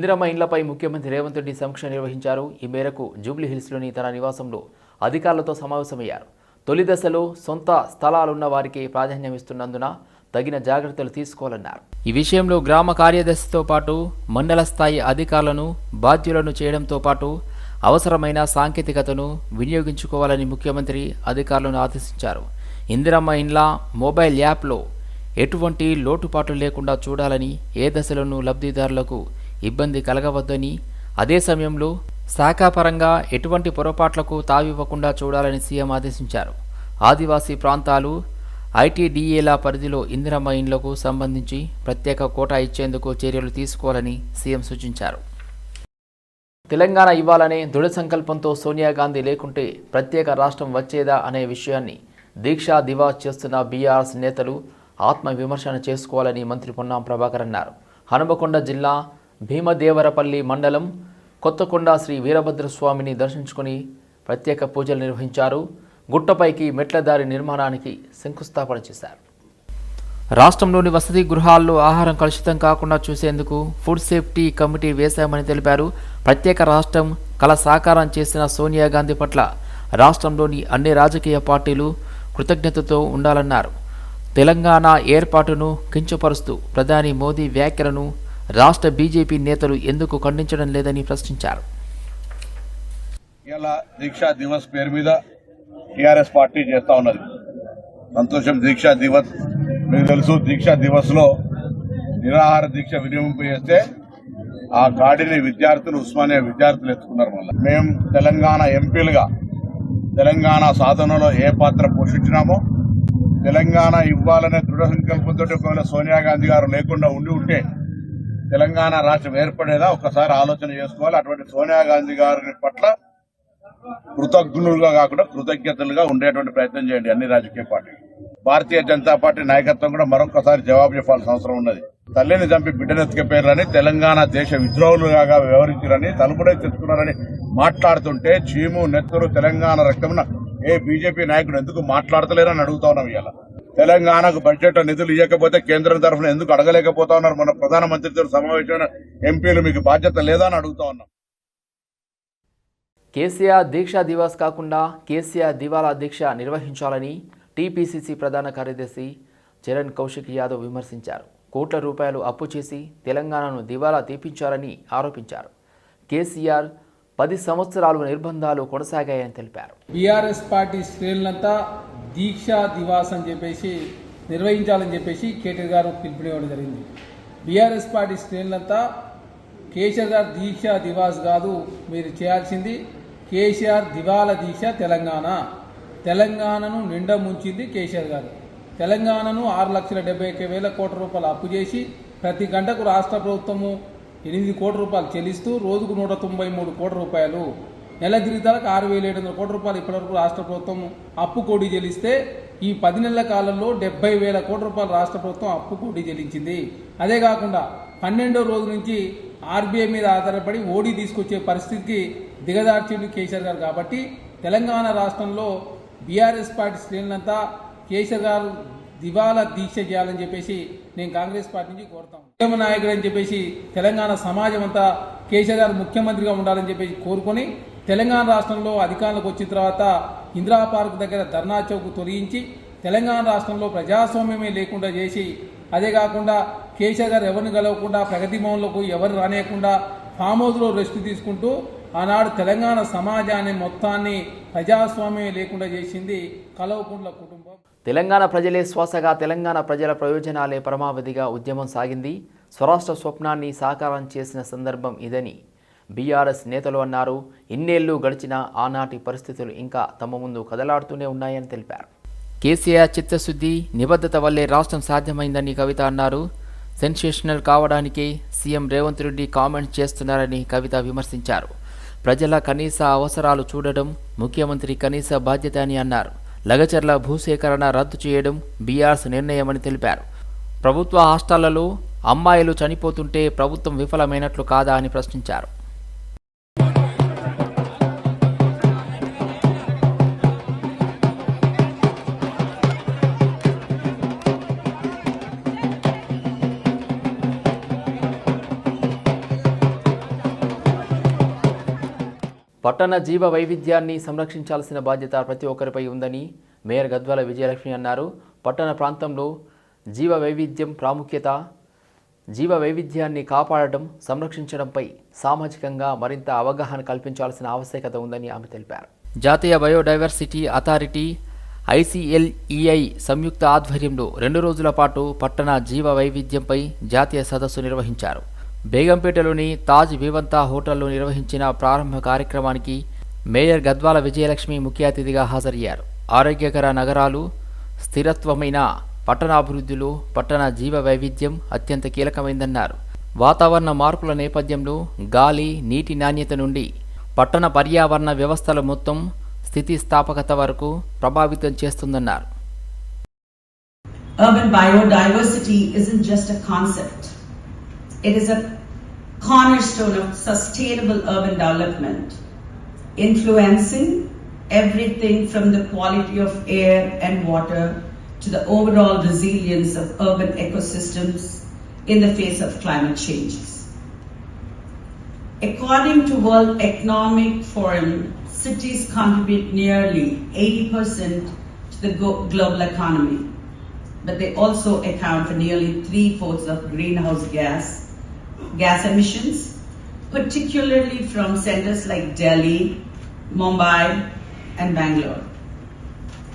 ఇందిరమ్మ ఇండ్లపై ముఖ్యమంత్రి రేవంత్ రెడ్డి సమీక్ష నిర్వహించారు. ఈ మేరకు జూబ్లీ హిల్స్లోని తన నివాసంలో అధికారులతో సమావేశమయ్యారు. తొలి దశలో సొంత స్థలాలున్న వారికి ప్రాధాన్యం ఇస్తున్నందున తగిన జాగ్రత్తలు తీసుకోవాలన్నారు. ఈ విషయంలో గ్రామ కార్యదర్శితో పాటు మండల స్థాయి అధికారులను బాధ్యులను చేయడంతో పాటు అవసరమైన సాంకేతికతను వినియోగించుకోవాలని ముఖ్యమంత్రి అధికారులను ఆదేశించారు. ఇందిరమ్మ ఇండ్ల మొబైల్ యాప్లో ఎటువంటి లోటుపాట్లు లేకుండా చూడాలని ఏ దశలోనూ లబ్ధిదారులకు ఇబ్బంది కలగవద్దని అదే సమయంలో శాఖాపరంగా ఎటువంటి పొరపాట్లకు తావివ్వకుండా చూడాలని సీఎం ఆదేశించారు. ఆదివాసీ ప్రాంతాలు ఐటీడీఏల పరిధిలో ఇందిరమ్మ ఇండ్లకు సంబంధించి ప్రత్యేక కోటా ఇచ్చేందుకు చర్యలు తీసుకోవాలని సీఎం సూచించారు. తెలంగాణ ఇవ్వాలనే దృఢ సంకల్పంతో సోనియా గాంధీ లేకుంటే ప్రత్యేక రాష్ట్రం వచ్చేదా అనే విషయాన్ని దీక్షా దివా చేస్తున్న బీఆర్ఎస్ నేతలు ఆత్మ విమర్శన చేసుకోవాలని మంత్రి పొన్నాం ప్రభాకర్ అన్నారు. హనుమకొండ జిల్లా భీమదేవరపల్లి మండలం కొత్తకొండ శ్రీ వీరభద్రస్వామిని దర్శించుకుని ప్రత్యేక పూజలు నిర్వహించారు. గుట్టపైకి మెట్ల దారి నిర్మాణానికి శంకుస్థాపన చేశారు. రాష్ట్రంలోని వసతి గృహాల్లో ఆహారం కలుషితం కాకుండా చూసేందుకు ఫుడ్ సేఫ్టీ కమిటీ వేశామని తెలిపారు. ప్రత్యేక రాష్ట్రం కల సాకారం చేసిన సోనియా గాంధీ పట్ల రాష్ట్రంలోని అన్ని రాజకీయ పార్టీలు కృతజ్ఞతతో ఉండాలన్నారు. తెలంగాణ ఏర్పాటును కించపరుస్తూ ప్రధాని మోదీ వ్యాఖ్యలను రాష్ట్ర బీజేపీ నేతలు ఎందుకు ఖండించడం లేదని ప్రశ్నించారు. ఇలా దీక్షా దివస్ పేరు మీద టిఆర్ఎస్ పార్టీ చేస్తా ఉన్నది. సంతోషం దీక్షా దివస్ మీకు తెలుసు దీక్షా దివస్లో నిరాహార దీక్ష వినియోగింపు చేస్తే ఆ గాడిని విద్యార్థులు ఉస్మానియా విద్యార్థులు ఎత్తుకున్నారు మళ్ళీ. మేము తెలంగాణ ఎంపీలుగా తెలంగాణ సాధనలో ఏ పాత్ర పోషించినామో తెలంగాణ ఇవ్వాలనే దృఢ సంకల్పంతో ఒకవేళ సోనియా గాంధీ గారు లేకుండా ఉండి ఉంటే తెలంగాణ రాష్ట్రం ఏర్పడేదా? ఒకసారి ఆలోచన చేసుకోవాలి. అటువంటి సోనియా గాంధీ గారి పట్ల కృతజ్ఞులుగా కాకుండా కృతజ్ఞతలుగా ఉండేటువంటి ప్రయత్నం చేయండి అన్ని రాజకీయ పార్టీలు. భారతీయ జనతా పార్టీ నాయకత్వం కూడా మరొకసారి జవాబు చెప్పాల్సిన అవసరం ఉన్నది. తల్లిని చంపి బిడ్డనెత్తుకపోయారని తెలంగాణ దేశ విద్రోహులుగా వ్యవహరించారని తలుపుడే తెచ్చుకున్నారని మాట్లాడుతుంటే చీము నెత్తరు తెలంగాణ రక్తమున ఏ బీజేపీ నాయకుడు ఎందుకు మాట్లాడతలేరని అడుగుతా ఉన్నాం ఇవాళ. తెలంగాణకు బడ్జెట్ నిధులు ఇవ్వకపోతే కేంద్రం తరఫున ఎందుకు అడగలేకపోతా ఉన్నారు? మన ప్రధానమంత్రితో సమావేశమైన ఎంపీలు మీకు బాధ్యత లేదా అని అడుగుతా ఉన్నాం. కేసీఆర్ దీక్షా దివాస్ కాకుండా కేసీఆర్ దివాలా దీక్ష నిర్వహించాలని టీపీసీసీ ప్రధాన కార్యదర్శి చరణ్ కౌశిక్ యాదవ్ విమర్శించారు. కోట్ల రూపాయలు అప్పు చేసి తెలంగాణను దివాలా తీపించారని ఆరోపించారు. కేసీఆర్ పది సంవత్సరాలు నిర్బంధాలు కొనసాగాయని తెలిపారు. బీఆర్ఎస్ పార్టీ శ్రేణులంతా దీక్షా దివాస్ అని చెప్పేసి నిర్వహించాలని చెప్పేసి కేటీఆర్ గారు పిలుపునివ్వడం జరిగింది. బీఆర్ఎస్ పార్టీ శ్రేణులంతా కేసీఆర్ గారు దీక్ష దివాస్ కాదు మీరు చేయాల్సింది కేసీఆర్ దివాల దీక్ష తెలంగాణ. తెలంగాణను నిండా ముంచింది కేసీఆర్ గారు. తెలంగాణను ఆరు లక్షల డెబ్బై ఒక్క వేల కోట్ల రూపాయలు అప్పు చేసి ప్రతి గంటకు రాష్ట్ర ప్రభుత్వము ఎనిమిది కోట్ల రూపాయలు చెల్లిస్తూ రోజుకు నూట తొంభై మూడు కోట్ల రూపాయలు నెల జీవితాలకు ఆరు వేల ఏడు వందల కోట్ల రూపాయలు ఇప్పటివరకు రాష్ట్ర ప్రభుత్వం అప్పు కోడి చెల్లిస్తే ఈ పది నెలల కాలంలో డెబ్బై వేల కోట్ల రూపాయలు రాష్ట్ర ప్రభుత్వం అప్పు కోటి చెల్లించింది. అదే కాకుండా పన్నెండో రోజు నుంచి ఆర్బీఐ మీద ఆధారపడి ఓడి తీసుకొచ్చే పరిస్థితికి దిగదార్చింది కేసీఆర్ గారు కాబట్టి తెలంగాణ రాష్ట్రంలో బీఆర్ఎస్ పార్టీ శ్రేణులంతా కేసీఆర్ గారు దివాలా దీక్ష చేయాలని చెప్పేసి నేను కాంగ్రెస్ పార్టీ నుంచి కోరుతాం ఉద్యమ నాయకుడు అని చెప్పేసి తెలంగాణ సమాజం అంతా కేసీఆర్ గారు ముఖ్యమంత్రిగా ఉండాలని చెప్పేసి కోరుకొని తెలంగాణ రాష్ట్రంలో అధికారంలోకి వచ్చిన తర్వాత ఇందిరా పార్క్ దగ్గర ధర్నా చౌక్ తొలగించి తెలంగాణ రాష్ట్రంలో ప్రజాస్వామ్యమే లేకుండా చేసి అదే కాకుండా కేసీఆర్ గారు ఎవరిని కలవకుండా ప్రగతి భవన్లకు ఎవరు రానియకుండా ఫామ్ హౌస్లో రెస్ట్ తీసుకుంటూ ఆనాడు తెలంగాణ సమాజాన్ని మొత్తాన్ని ప్రజాస్వామ్యం లేకుండా చేసింది కలవకుండ్ల కుటుంబం. తెలంగాణ ప్రజలే శ్వాసగా తెలంగాణ ప్రజల ప్రయోజనాలే పరమావధిగా ఉద్యమం సాగింది. స్వరాష్ట్ర స్వప్నాన్ని సాకారం చేసిన సందర్భం ఇదని బీఆర్ఎస్ నేతలు అన్నారు. ఇన్నేళ్ళు గడిచిన ఆనాటి పరిస్థితులు ఇంకా తమ ముందు కదలాడుతూనే ఉన్నాయని తెలిపారు. కేసీఆర్ చిత్తశుద్ధి నిబద్ధత వల్లే రాష్ట్రం సాధ్యమైందని కవిత అన్నారు. సెన్సేషనల్ కావడానికే సీఎం రేవంత్ రెడ్డి కామెంట్ చేస్తున్నారని కవిత విమర్శించారు. ప్రజల కనీస అవసరాలు చూడడం ముఖ్యమంత్రి కనీస బాధ్యత అని అన్నారు. లగచర్ల భూసేకరణ రద్దు చేయడం బీఆర్ఎస్ నిర్ణయమని తెలిపారు. ప్రభుత్వ హాస్టళ్ళలో అమ్మాయిలు చనిపోతుంటే ప్రభుత్వం విఫలమైనట్లు కాదా అని ప్రశ్నించారు. పట్టణ జీవ వైవిధ్యాన్ని సంరక్షించాల్సిన బాధ్యత ప్రతి ఒక్కరిపై ఉందని మేయర్ గద్వాల విజయలక్ష్మి అన్నారు. పట్టణ ప్రాంతంలో జీవ వైవిధ్యం ప్రాముఖ్యత జీవ వైవిధ్యాన్ని కాపాడటం సంరక్షించడంపై సామాజికంగా మరింత అవగాహన కల్పించాల్సిన ఆవశ్యకత ఉందని ఆమె తెలిపారు. జాతీయ బయోడైవర్సిటీ అథారిటీ ఐసీఎల్ఈఐ సంయుక్త ఆధ్వర్యంలో రెండు రోజుల పాటు పట్టణ జీవ వైవిధ్యంపై జాతీయ సదస్సు నిర్వహించారు. బేగంపేటలోని తాజ్ వివంతా హోటల్లో నిర్వహించిన ప్రారంభ కార్యక్రమానికి మేయర్ గద్వాల విజయలక్ష్మి ముఖ్య అతిథిగా హాజరయ్యారు. ఆరోగ్యకర నగరాలు స్థిరత్వమైన పట్టణాభివృద్ధిలో పట్టణ జీవ వైవిధ్యం అత్యంత కీలకమైందన్నారు. వాతావరణ మార్పుల నేపథ్యంలో గాలి నీటి నాణ్యత నుండి పట్టణ పర్యావరణ వ్యవస్థల మొత్తం స్థితిస్థాపకత వరకు ప్రభావితం చేస్తుందన్నారు. Urban biodiversity isn't just a concept. It is a cornerstone of sustainable urban development, influencing everything from the quality of air and water to the overall resilience of urban ecosystems in the face of climate changes. According to World Economic Forum, cities contribute nearly 80% to the global economy but they also account for nearly three fourths of greenhouse gas gas emissions, particularly from centers like Delhi, Mumbai, and Bangalore.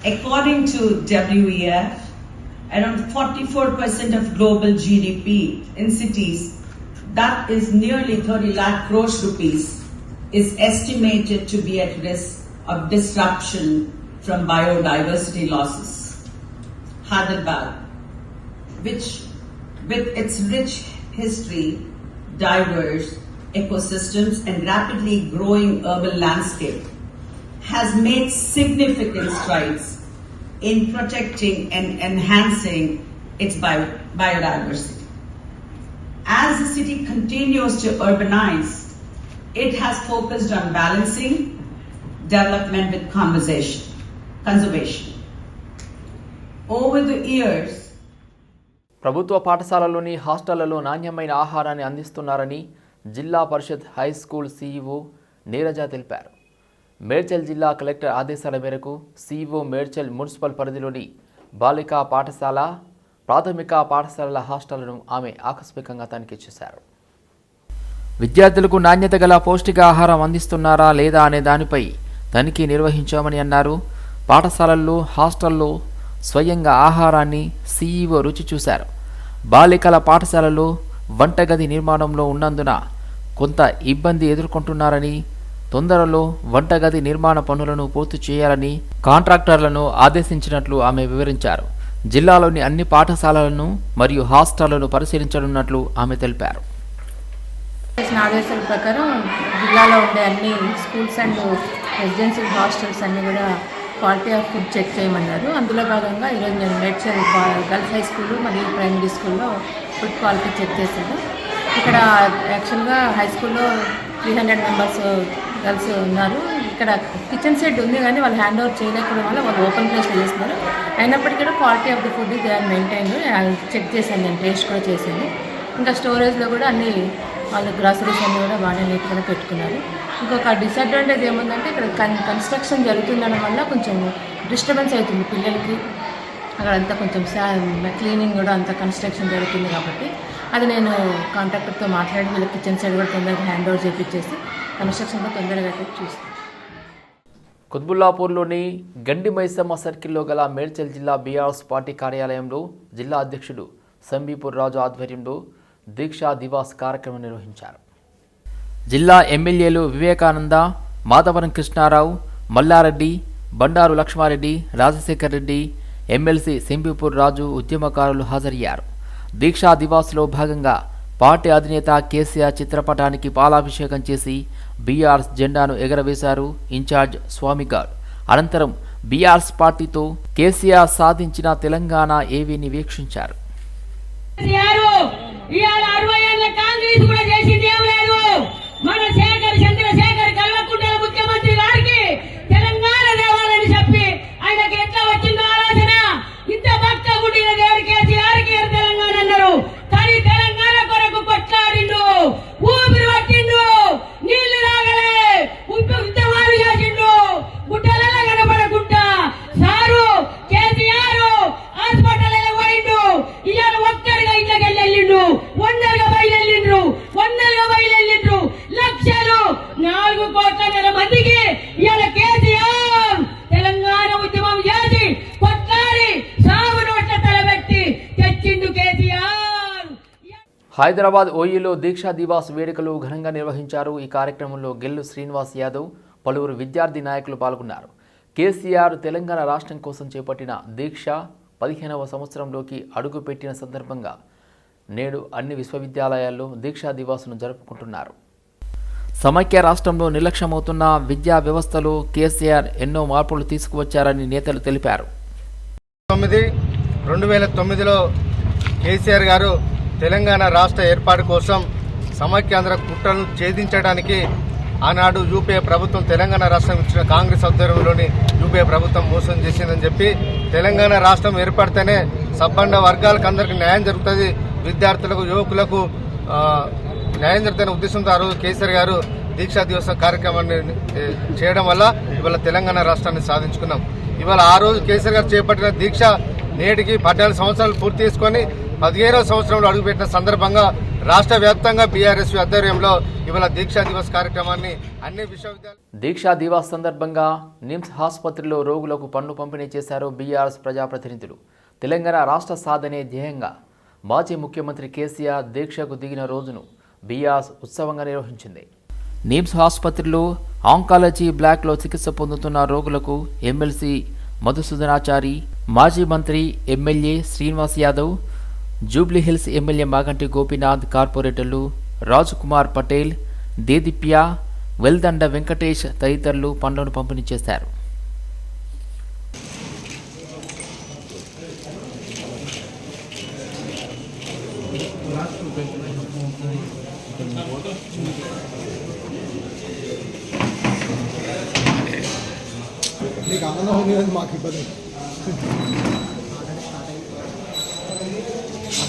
According to WEF, around 44% of global GDP in cities, that is nearly 30 lakh crores rupees, is estimated to be at risk of disruption from biodiversity losses. Hyderabad, which with its rich history, diverse ecosystems and rapidly growing urban landscape has made significant strides in protecting and enhancing its bio- biodiversity. As the city continues to urbanize, it has focused on balancing development with conservation. Over the years, ప్రభుత్వ పాఠశాలలోని హాస్టళ్ళలో నాణ్యమైన ఆహారాన్ని అందిస్తున్నారని జిల్లా పరిషత్ high school CEO Neeraja తెలిపారు. మేడ్చల్ జిల్లా collector ఆదేశాల మేరకు CEO Medchal municipal పరిధిలోని బాలికా పాఠశాల ప్రాథమిక పాఠశాలల హాస్టళ్ళను ఆమె ఆకస్మికంగా తనిఖీ చేశారు. విద్యార్థులకు నాణ్యత గల పౌష్టికాహారం అందిస్తున్నారా లేదా అనే దానిపై తనిఖీ నిర్వహించామని అన్నారు. పాఠశాలల్లో హాస్టల్లో స్వయంగా ఆహారాన్ని సీఈఓ రుచి చూశారు. బాలికల పాఠశాలలో వంటగది నిర్మాణంలో ఉన్నందున కొంత ఇబ్బంది ఎదుర్కొంటున్నారని తొందరలో వంటగది నిర్మాణ పనులను పూర్తి చేయాలని కాంట్రాక్టర్లను ఆదేశించినట్లు ఆమె వివరించారు. జిల్లాలోని అన్ని పాఠశాలలను మరియు హాస్టళ్ళను పరిశీలించనున్నట్లు ఆమె తెలిపారు. ఆదేశాల ప్రకారం జిల్లాలో ఉండే అన్ని స్కూల్స్ అండ్ రెసిడెన్షియల్ హాస్టల్స్ అన్నీ కూడా క్వాలిటీ ఆఫ్ ఫుడ్ చెక్ చేయమన్నారు. అందులో భాగంగా ఈరోజు నేను మేడ్చల్ గర్ల్స్ హై స్కూల్ మరియు ప్రైమరీ స్కూల్లో ఫుడ్ క్వాలిటీ చెక్ చేశాను. ఇక్కడ యాక్చువల్గా హై స్కూల్లో త్రీ హండ్రెడ్ మెంబర్స్ గర్ల్స్ ఉన్నారు. ఇక్కడ కిచెన్ సెట్ ఉంది కానీ వాళ్ళు హ్యాండ్ ఓవర్ చేయలేకపోవడం వల్ల వాళ్ళు ఓపెన్ ప్లేస్లో చేస్తున్నారు. అయినప్పటికీ కూడా quality of the food they are maintain check చేశాను నేను టేస్ట్ కూడా చేశాను. ఇంకా స్టోరేజ్లో కూడా అన్ని వాళ్ళు గ్రాసరీస్ అన్నీ కూడా బాగానే నీట్గానే పెట్టుకున్నారు. ఇంకొక డిసడ్వాంటేజ్ ఏముందంటే ఇక్కడ కన్ కన్స్ట్రక్షన్ జరుగుతుండడం వల్ల కొంచెం డిస్టర్బెన్స్ అవుతుంది పిల్లలకి. అక్కడ అంతా కొంచెం క్లీనింగ్ కూడా అంత కన్స్ట్రక్షన్ జరుగుతుంది కాబట్టి అది నేను కాంట్రాక్టర్తో మాట్లాడి వీళ్ళ కిచెన్ సైడ్ కూడా తొందరగా హ్యాండ్ ఓవర్ చేపించేసి కన్స్ట్రక్షన్లో తొందరగా చూస్తాను. కుత్బుల్లాపూర్లోని గండి మైసమ్మ సర్కిల్లో గల మేడ్చల్ జిల్లా బీఆర్ఎస్ పార్టీ కార్యాలయంలో జిల్లా అధ్యక్షుడు సంబీపూర్ రాజు ఆధ్వర్యంలో దీక్షా దివాస్ కార్యక్రమం నిర్వహించారు. జిల్లా ఎమ్మెల్యేలు వివేకానంద మాధవరం కృష్ణారావు మల్లారెడ్డి బండారు లక్ష్మారెడ్డి రాజశేఖర్ రెడ్డి ఎమ్మెల్సీ సింబిపూర్ రాజు ఉద్యమకారులు హాజరయ్యారు. దీక్షా దివాస్లో భాగంగా పార్టీ అధినేత కేసీఆర్ చిత్రపటానికి పాలాభిషేకం చేసి బీఆర్ఎస్ జెండాను ఎగరవేశారు ఇన్ఛార్జ్ స్వామిగాడ్. అనంతరం బీఆర్ఎస్ పార్టీతో కేసీఆర్ సాధించిన తెలంగాణ ఏవీని వీక్షించారు. ఇవాళ అరవై ఏళ్ళ కాంగ్రెస్ కూడా చేసింది ఏం లేదు. మన శేఖర్ చంద్ర కల్వకుంట్ల ముఖ్యమంత్రి గారికి తెలంగాణ దేవాలని చెప్పి ఆయనకి ఎట్లా వచ్చిందో ఆలోచన ఇంత భక్త పుట్టిన దేవుడు కేసీఆర్కి తెలంగాణ అన్నారు కానీ తెలంగాణ కొరకు కొట్లాడిండు ఊపిరి పట్టిండు నీళ్ళు తాగలే ఉప్పు ఉద్యమ హైదరాబాద్ ఓయిలో దీక్షా దివాస్ వేడుకలు ఘనంగా నిర్వహించారు. ఈ కార్యక్రమంలో గెల్లు శ్రీనివాస్ యాదవ్ పలువురు విద్యార్థి నాయకులు పాల్గొన్నారు. కేసీఆర్ తెలంగాణ రాష్ట్రం కోసం చేపట్టిన దీక్ష పదిహేనవ సంవత్సరంలోకి అడుగుపెట్టిన సందర్భంగా నేడు అన్ని విశ్వవిద్యాలయాల్లో దీక్షా దివాస్ను జరుపుకుంటున్నారు. సమైక్య రాష్ట్రంలో నిర్లక్ష్యమవుతున్న విద్యా వ్యవస్థలో కేసీఆర్ ఎన్నో మార్పులు తీసుకువచ్చారని నేతలు తెలిపారు. తొమ్మిది రెండు వేల తొమ్మిదిలో కేసీఆర్ గారు తెలంగాణ రాష్ట్ర ఏర్పాటు కోసం సమైక్యాంధ్ర కుట్రలను ఛేదించడానికి ఆనాడు యూపీఏ ప్రభుత్వం తెలంగాణ రాష్ట్రం ఇచ్చిన కాంగ్రెస్ ఆధ్వర్యంలోని యూపీఏ ప్రభుత్వం మోసం చేసిందని చెప్పి తెలంగాణ రాష్ట్రం ఏర్పడితేనే సబ్బండ వర్గాలకు అందరికీ న్యాయం జరుగుతుంది. విద్యార్థులకు యువకులకు న్యాయం జరుగుతున్న ఉద్దేశంతో ఆ రోజు కేసీఆర్ గారు దీక్షా దివస కార్యక్రమాన్ని చేయడం వల్ల ఇవాళ తెలంగాణ రాష్ట్రాన్ని సాధించుకున్నాం. ఇవాళ ఆ రోజు కేసీఆర్ గారు చేపట్టిన దీక్ష నేటికి పద్నాలుగు సంవత్సరాలు పూర్తి చేసుకొని పదిహేనవ సంవత్సరంలో అడుగుపెట్టిన సందర్భంగా రాష్ట్ర వ్యాప్తంగా బీఆర్ఎస్ ఆధ్వర్యంలో ఇవాళ దీక్షా దివస్ కార్యక్రమాన్ని అన్ని విశ్వవిద్యాలయాలు దీక్షా దివస్ సందర్భంగా నిమ్స్ ఆసుపత్రిలో రోగులకు పన్ను పంపిణీ చేశారు బీఆర్ఎస్ ప్రజాప్రతినిధులు. తెలంగాణ రాష్ట్ర సాధనే ధ్యేయంగా మాజీ ముఖ్యమంత్రి కేసీఆర్ దీక్షకు దిగిన రోజును బీఆర్ఎస్ ఉత్సవంగా నిర్వహించింది. నిమ్స్ ఆసుపత్రిలో ఆంకాలజీ బ్లాక్లో చికిత్స పొందుతున్న రోగులకు ఎమ్మెల్సీ మధుసూదనాచారి మాజీ మంత్రి MLA Srinivas Yadav Jubilee Hills MLA Maganti Gopinath కార్పొరేటర్లు రాజ్కుమార్ పటేల్ దేదీప్య వెల్దండ వెంకటేష్ తదితరులు పనులను పంపిణీ చేశారు. నీకు ఆనందం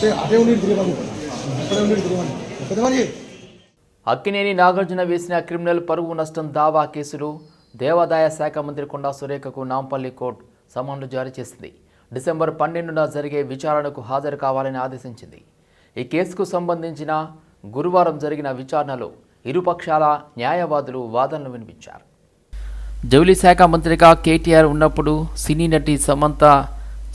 మాకు ఇబ్బంది అక్కినేని నాగార్జున వేసిన క్రిమినల్ పరువు నష్టం దావా కేసులో దేవాదాయ శాఖ మంత్రి కొండా సురేఖకు నాంపల్లి కోర్టు సమన్లు జారీ చేసింది. డిసెంబర్ పన్నెండున జరిగే విచారణకు హాజరు కావాలని ఆదేశించింది. ఈ కేసుకు సంబంధించిన గురువారం జరిగిన విచారణలో ఇరుపక్షాల న్యాయవాదులు వాదనలు వినిపించారు. జౌళి శాఖ మంత్రిగా కేటీఆర్ ఉన్నప్పుడు సినీ నటి సమంత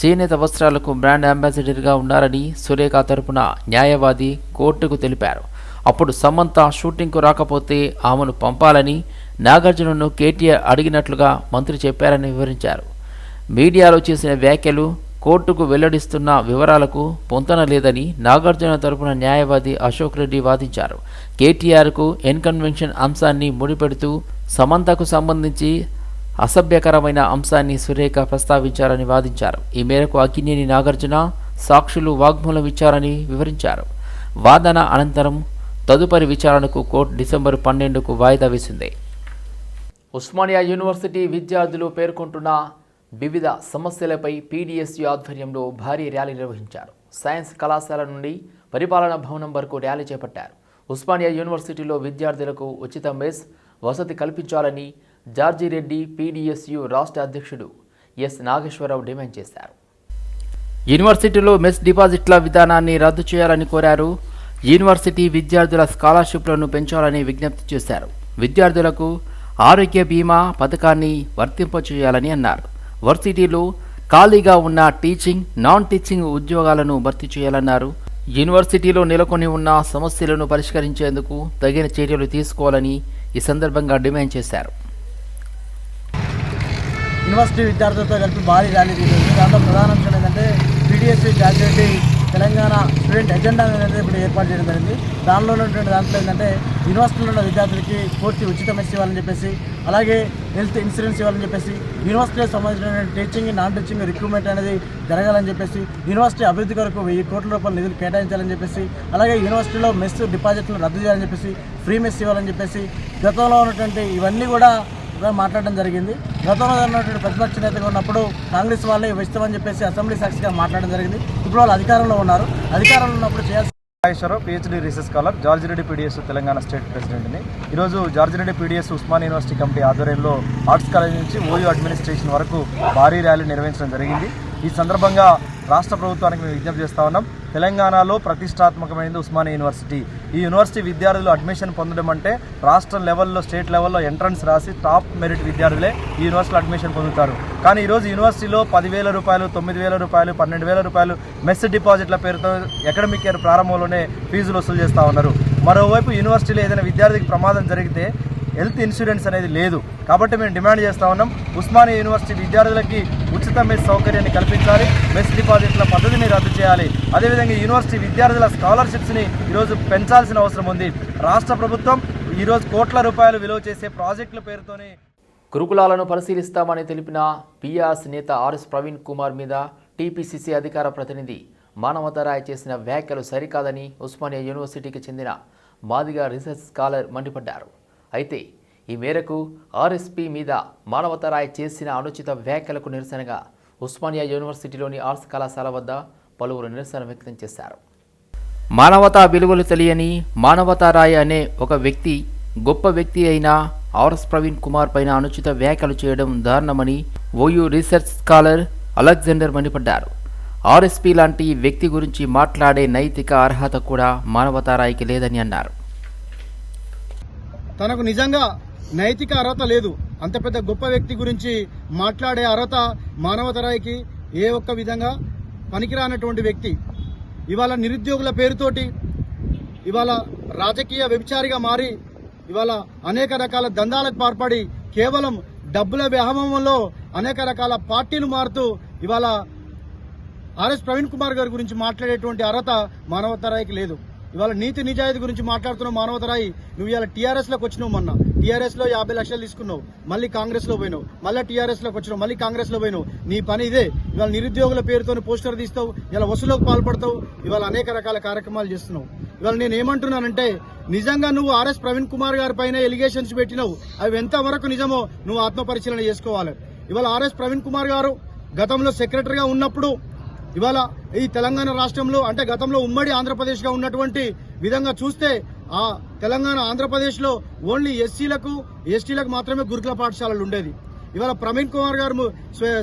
చేనేత వస్త్రాలకు బ్రాండ్ అంబాసిడర్గా ఉన్నారని సురేఖ తరపున న్యాయవాది కోర్టుకు తెలిపారు. అప్పుడు సమంత షూటింగ్కు రాకపోతే ఆమెను పంపాలని నాగార్జునను కేటీఆర్ అడిగినట్లుగా మంత్రి చెప్పారని వివరించారు. మీడియాలో చేసిన వ్యాఖ్యలు కోర్టుకు వెల్లడిస్తున్న వివరాలకు పొంతన లేదని నాగార్జున తరపున న్యాయవాది అశోక్ రెడ్డి వాదించారు. కేటీఆర్కు ఎన్కన్వెన్షన్ అంశాన్ని ముడిపెడుతూ సమంతకు సంబంధించి అసభ్యకరమైన అంశాన్ని సురేఖ ప్రస్తావించారని వాదించారు. ఈ మేరకు అక్కినేని నాగార్జున సాక్షులు వాగ్మూలం ఇచ్చారని వివరించారు. వాదన అనంతరం తదుపరి విచారణకు కోర్టు డిసెంబర్ పన్నెండుకు వాయిదా వేసింది. ఉస్మానియా యూనివర్సిటీ విద్యార్థులు పేర్కొంటున్న వివిధ సమస్యలపై పీడీఎస్యు ఆధ్వర్యంలో భారీ ర్యాలీ నిర్వహించారు. సైన్స్ కళాశాల నుండి పరిపాలన భవనం వరకు ర్యాలీ చేపట్టారు. ఉస్మానియా యూనివర్సిటీలో విద్యార్థులకు ఉచిత మెస్ వసతి కల్పించాలని జార్జిరెడ్డి పీడీఎస్యు రాష్ట్ర అధ్యక్షుడు ఎస్ నాగేశ్వరరావు డిమాండ్ చేశారు. యూనివర్సిటీలో మెస్ డిపాజిట్ల విధానాన్ని రద్దు చేయాలని కోరారు. యూనివర్సిటీ విద్యార్థుల స్కాలర్షిప్లను పెంచాలని విజ్ఞప్తి చేశారు. విద్యార్థులకు ఆరోగ్య బీమా పథకాన్ని వర్తింపచేయాలని అన్నారు. వర్సిటీలో ఖాళీగా ఉన్న టీచింగ్ నాన్ టీచింగ్ ఉద్యోగాలను భర్తీ చేయాలన్నారు. యూనివర్సిటీలో నెలకొని ఉన్న సమస్యలను పరిష్కరించేందుకు తగిన చర్యలు తీసుకోవాలని ఈ సందర్భంగా డిమాండ్ చేశారు. యూనివర్సిటీ విద్యార్థులతో కలిపి భారీ ర్యాలీ తీసుకుంది దాంట్లో ప్రధాన అంశం ఏంటంటే PDSC graduate Telangana student agenda అనేది ఇప్పుడు ఏర్పాటు చేయడం జరిగింది. దానిలో ఉన్నటువంటి దాంట్లో ఏంటంటే యూనివర్సిటీలో ఉన్న విద్యార్థులకి పూర్తి ఉచిత మెస్ ఇవ్వాలని చెప్పేసి అలాగే హెల్త్ ఇన్సూరెన్స్ ఇవ్వాలని చెప్పేసి యూనివర్సిటీకి సంబంధించిన టీచింగ్ నాన్ టీచింగ్ రిక్రూట్మెంట్ అనేది జరగాలని చెప్పేసి యూనివర్సిటీ అభివృద్ధి కొరకు వెయ్యి కోట్ల రూపాయల నిధులు కేటాయించాలని చెప్పేసి అలాగే యూనివర్సిటీలో మెస్ డిపాజిట్లు రద్దు చేయాలని చెప్పేసి ఫ్రీ మెస్ ఇవ్వాలని చెప్పేసి గతంలో ఉన్నటువంటి ఇవన్నీ కూడా మాట్లాడడం జరిగింది. గతంలో ఉన్నటువంటి ప్రతిపక్ష నేతగా ఉన్నప్పుడు కాంగ్రెస్ వాళ్ళే ఇస్తామని చెప్పేసి అసెంబ్లీ సాక్షిగా మాట్లాడడం జరిగింది. ఇప్పుడు వాళ్ళు అధికారంలో ఉన్నారు. అధికారంలో ఉన్నప్పుడు చేయాల్సి Nageswara Rao PhD research scholar George Reddy PDS Telangana state ప్రెసిడెంట్ని. ఈరోజు George Reddy PDS Osman university committee ఆధ్వర్యంలో ఆర్ట్స్ కాలేజ్ నుంచి ఓయూ అడ్మినిస్ట్రేషన్ వరకు భారీ ర్యాలీ నిర్వహించడం జరిగింది. ఈ సందర్భంగా రాష్ట్ర ప్రభుత్వానికి మేము విజ్ఞప్తి చేస్తా ఉన్నాం. తెలంగాణలో ప్రతిష్టాత్మకమైనది ఉస్మానియా యూనివర్సిటీ. ఈ యూనివర్సిటీ విద్యార్థులు అడ్మిషన్ పొందడం అంటే రాష్ట్ర లెవెల్లో స్టేట్ లెవెల్లో ఎంట్రన్స్ రాసి టాప్ మెరిట్ విద్యార్థులే ఈ యూనివర్సిటీలో అడ్మిషన్ పొందుతారు. కానీ ఈరోజు యూనివర్సిటీలో పదివేల రూపాయలు తొమ్మిది వేల రూపాయలు పన్నెండు వేల రూపాయలు మెస్ డిపాజిట్ల పేరుతో అకాడమిక్ ఇయర్ ప్రారంభంలోనే ఫీజులు వసూలు చేస్తూ ఉన్నారు. మరోవైపు యూనివర్సిటీలో ఏదైనా విద్యార్థికి ప్రమాదం జరిగితే హెల్త్ ఇన్సూరెన్స్ అనేది లేదు. కాబట్టి మేము డిమాండ్ చేస్తూ ఉన్నాం. ఉస్మానియా యూనివర్సిటీ విద్యార్థులకి ఉచిత మెస్ సౌకర్యాన్ని కల్పించాలి. మెస్ డిపాజిట్ల పద్ధతిని రద్దు చేయాలి. అదేవిధంగా యూనివర్సిటీ విద్యార్థుల స్కాలర్షిప్స్ని ఈరోజు పెంచాల్సిన అవసరం ఉంది. రాష్ట్ర ప్రభుత్వం ఈరోజు కోట్ల రూపాయలు విలువ చేసే ప్రాజెక్టుల పేరుతోనే గురుకులాలను పరిశీలిస్తామని తెలిపిన పిఆర్ఎస్ నేత ఆర్ఎస్ ప్రవీణ్ కుమార్ మీద టీపీసీసీ అధికార ప్రతినిధి మానవతరాయ్ చేసిన వ్యాఖ్యలు సరికాదని ఉస్మానియా యూనివర్సిటీకి చెందిన మాదిగా రీసెర్చ్ స్కాలర్ మండిపడ్డారు. అయితే ఈ మేరకు ఆర్ఎస్పీ మీద మానవతరాయ్ చేసిన అనుచిత వ్యాఖ్యలకు నిరసనగా ఉస్మానియా యూనివర్సిటీలోని ఆర్ట్స్ కళాశాల వద్ద పలువురు నిరసన వ్యక్తం చేశారు. మానవతా విలువలు తెలియని మానవతారాయ్ అనే ఒక వ్యక్తి గొప్ప వ్యక్తి అయిన ఆర్ఎస్ ప్రవీణ్ కుమార్ పైన అనుచిత వ్యాఖ్యలు చేయడం దారుణమని ఓయూ రీసెర్చ్ స్కాలర్ అలెగ్జాండర్ మండిపడ్డారు. ఆర్ఎస్పీ లాంటి వ్యక్తి గురించి మాట్లాడే నైతిక అర్హత కూడా మానవతారాయికి లేదని అన్నారు. తనకు నిజంగా నైతిక అర్హత లేదు. అంత పెద్ద గొప్ప వ్యక్తి గురించి మాట్లాడే అర్హత మానవతరాయికి ఏ ఒక్క విధంగా పనికిరానటువంటి వ్యక్తి. ఇవాళ నిరుద్యోగుల పేరుతోటి ఇవాళ రాజకీయ వ్యభిచారిగా మారి ఇవాళ అనేక రకాల దందాలకు పాల్పడి కేవలం డబ్బుల వ్యామోహంలో అనేక రకాల పార్టీలు మారుతూ ఇవాళ ఆర్ఎస్ ప్రవీణ్ కుమార్ గారి గురించి మాట్లాడేటువంటి అర్హత మానవతరాయికి లేదు. ఇవాళ నీతి నిజాయితీ గురించి మాట్లాడుతున్న మానవతరాయి నువ్వు ఇవాళ టీఆర్ఎస్లోకి వచ్చినావు మొన్న. టీఆర్ఎస్లో యాభై లక్షలు తీసుకున్నావు. మళ్ళీ కాంగ్రెస్లో పోయినావు. మళ్ళీ టీఆర్ఎస్లోకి వచ్చినావు. మళ్ళీ కాంగ్రెస్లో పోయినావు. నీ పని ఇదే. ఇవాళ నిరుద్యోగుల పేరుతో పోస్టర్ తీస్తావు. ఇలా వసూలకు పాల్పడతావు. ఇవాళ అనేక రకాల కార్యక్రమాలు చేస్తున్నావు. ఇవాళ నేను ఏమంటున్నానంటే నిజంగా నువ్వు ఆర్ఎస్ ప్రవీణ్ కుమార్ గారి పైన ఎలిగేషన్స్ పెట్టినావు. అవి ఎంతవరకు నిజమో నువ్వు ఆత్మపరిశీలన చేసుకోవాలి. ఇవాళ ఆర్ఎస్ ప్రవీణ్ కుమార్ గారు గతంలో సెక్రటరీగా ఉన్నప్పుడు ఇవాళ ఈ తెలంగాణ రాష్ట్రంలో అంటే గతంలో ఉమ్మడి ఆంధ్రప్రదేశ్గా ఉన్నటువంటి విధంగా చూస్తే ఆ తెలంగాణ ఆంధ్రప్రదేశ్లో ఓన్లీ ఎస్సీలకు ఎస్టీలకు మాత్రమే గురుకుల పాఠశాలలు ఉండేది. ఇవాళ ప్రవీణ్ కుమార్ గారు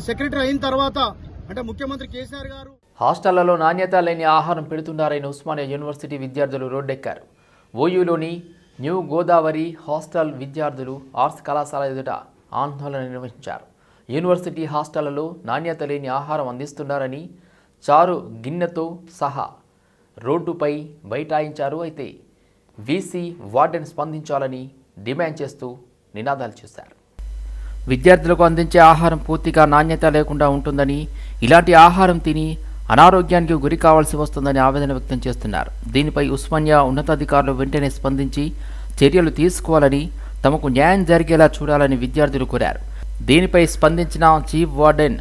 సెక్రటరీ అయిన తర్వాత అంటే ముఖ్యమంత్రి కేసీఆర్ గారు హాస్టళ్ళలో నాణ్యత లేని ఆహారం పెడుతున్నారని ఉస్మానియా యూనివర్సిటీ విద్యార్థులు రోడ్డెక్కారు. ఓయూలోని న్యూ గోదావరి హాస్టల్ విద్యార్థులు ఆర్ట్స్ కళాశాల ఎదుట ఆందోళన నిర్వహించారు. యూనివర్సిటీ హాస్టళ్ళలో నాణ్యత లేని ఆహారం అందిస్తున్నారని చారు గిన్నెతో సహా రోడ్డుపై బైఠాయించారు అయితే వీసీ వార్డెన్ స్పందించాలని డిమాండ్ చేస్తూ నినాదాలు చేశారు. విద్యార్థులకు అందించే ఆహారం పూర్తిగా నాణ్యత లేకుండా ఉంటుందని ఇలాంటి ఆహారం తిని అనారోగ్యానికి గురి కావాల్సి వస్తుందని ఆవేదన వ్యక్తం చేస్తున్నారు. దీనిపై ఉస్మానియా ఉన్నతాధికారులు వెంటనే స్పందించి చర్యలు తీసుకోవాలని తమకు న్యాయం జరిగేలా చూడాలని విద్యార్థులు కోరారు. దీనిపై స్పందించిన చీఫ్ వార్డెన్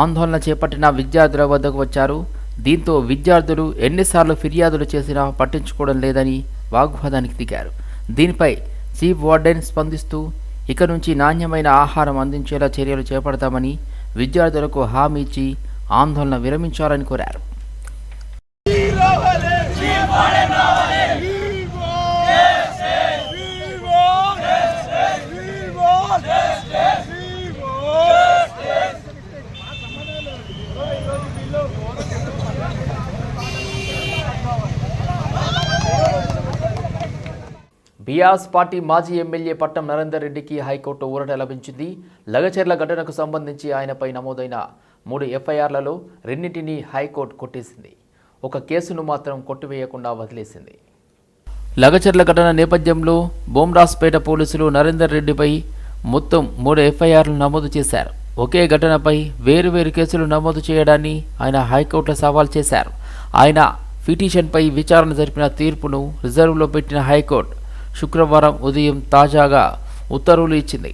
ఆందోళన చేపట్టిన విద్యార్థుల వద్దకు వచ్చారు. దీంతో విద్యార్థులు ఎన్నిసార్లు ఫిర్యాదులు చేసినా పట్టించుకోవడం లేదని వాగ్వాదానికి దిగారు. దీనిపై చీఫ్ వార్డెన్ స్పందిస్తూ ఇక నుంచి నాణ్యమైన ఆహారం అందించేలా చర్యలు చేపడతామని విద్యార్థులకు హామీ ఇచ్చి ఆందోళన విరమించాలని కోరారు. బీఆర్ఎస్ పార్టీ మాజీ ఎమ్మెల్యే పట్టం నరేందర్ రెడ్డికి హైకోర్టు ఊరట లభించింది. లగచెర్ల ఘటనకు సంబంధించి ఆయనపై నమోదైన మూడు ఎఫ్ఐఆర్లలో రెండింటినీ హైకోర్టు కొట్టేసింది. ఒక కేసును మాత్రం కొట్టివేయకుండా వదిలేసింది. లగచర్ల ఘటన నేపథ్యంలో బోమ్రాస్పేట పోలీసులు నరేందర్ రెడ్డిపై మొత్తం మూడు ఎఫ్ఐఆర్లు నమోదు చేశారు. ఒకే ఘటనపై వేరువేరు కేసులు నమోదు చేయడాన్ని ఆయన హైకోర్టులో సవాల్ చేశారు. ఆయన పిటిషన్పై విచారణ జరిపిన తీర్పును రిజర్వ్లో పెట్టిన హైకోర్టు శుక్రవారం ఉదయం తాజాగా ఉత్తర్వులు ఇచ్చింది.